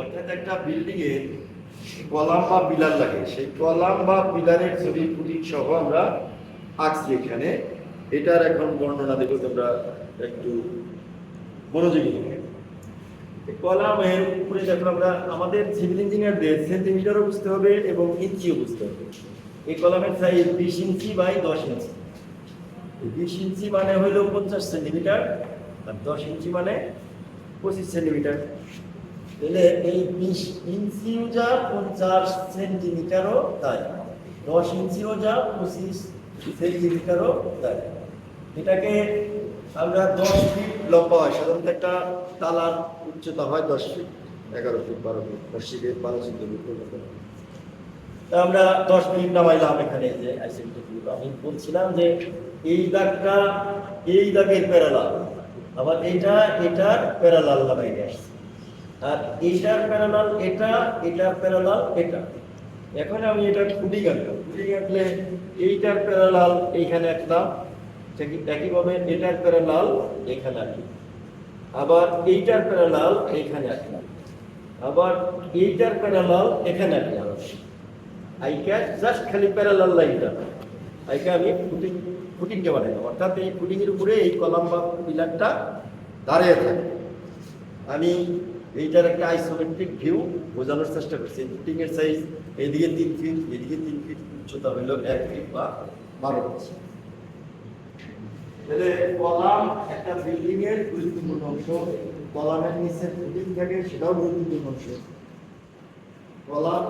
অর্থাৎ একটা বিল্ডিং এর কলাম বা পিলার লাগে, সেই কলাম বা পিলারের ছবি, ফুটিং সহ আমরা আঁকছি এখানে। এটার এখন বর্ণনা দেবো তোমরা একটু মনোযোগী হবে কলামের উপরে দেখো আমরা, আমাদের সিভিল ইঞ্জিনিয়ারদের সেন্টিমিটারও বুঝতে হবে এবং ইঞ্চিও বুঝতে হবে। এই কলামের সাইজ বিশ ইঞ্চি বাই দশ ইঞ্চি বিশ ইঞ্চি মানে হইল পঞ্চাশ সেন্টিমিটার আর দশ ইঞ্চি মানে পঁচিশ সেন্টিমিটার তাহলে এই বিশ ইঞ্চিও যা পঞ্চাশ সেন্টিমিটারও তাই দশ ইঞ্চিও যা পঁচিশ সেন্টিমিটারও তাই এটাকে আমরা দশ ফিট লম্বা হয়। সাধারণত একটা তালার উচ্চতা হয় দশ ফিট, এগারো ফিট, বারো ফিট, মসজিদের বারো চোদ্দ তা আমরা দশ মিনিট নামাইলাম এখানে যে আইসিএমটি আমি বলছিলাম যে এই দাগটা, এই দাগের প্যারালাল। আবার এটা এটার প্যারালাল লাগাই আসছে। আর এইটার প্যারালাল এটা, এটার প্যারালাল এটা। এখন আমি এটা খুঁটি কাটলাম। খুঁটি কাটলে এইটার প্যারালাল এইখানে ঠিক একইভাবে এটার প্যারালাল এখানে আঁকি আবার এইটার প্যারালাল এইখানে আঁকলাম আবার এইটার প্যারালাল এখানে আঁকলাম আইকা জাস্ট খালি প্যারালাল লাইনটা আইকা আমি ফুটিং ফুটিংটা বানাইলাম অর্থাৎ এই ফুটিংয়ের উপরে এই কলাম বা পিলারটা দাঁড়িয়ে থাকে। আমি এইটার একটা আইসোমেট্রিক ভিউ বোঝানোর চেষ্টা করছি। ফুটিংয়ের সাইজ এদিকে তিন ফিট এদিকে তিন ফিট উচ্চতা হইল এক ফিট বা বারো ইঞ্চি তাহলে কলাম একটা বিল্ডিং এর গুরুত্বপূর্ণ অংশ, কলামের নিচে ফুটিং থাকে সেটাও গুরুত্বপূর্ণ অংশ। কলাম,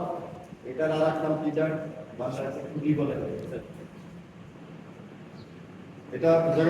এটার আর এক নাম পিটার, ভাষায় খুবই বলে। এটা বোঝা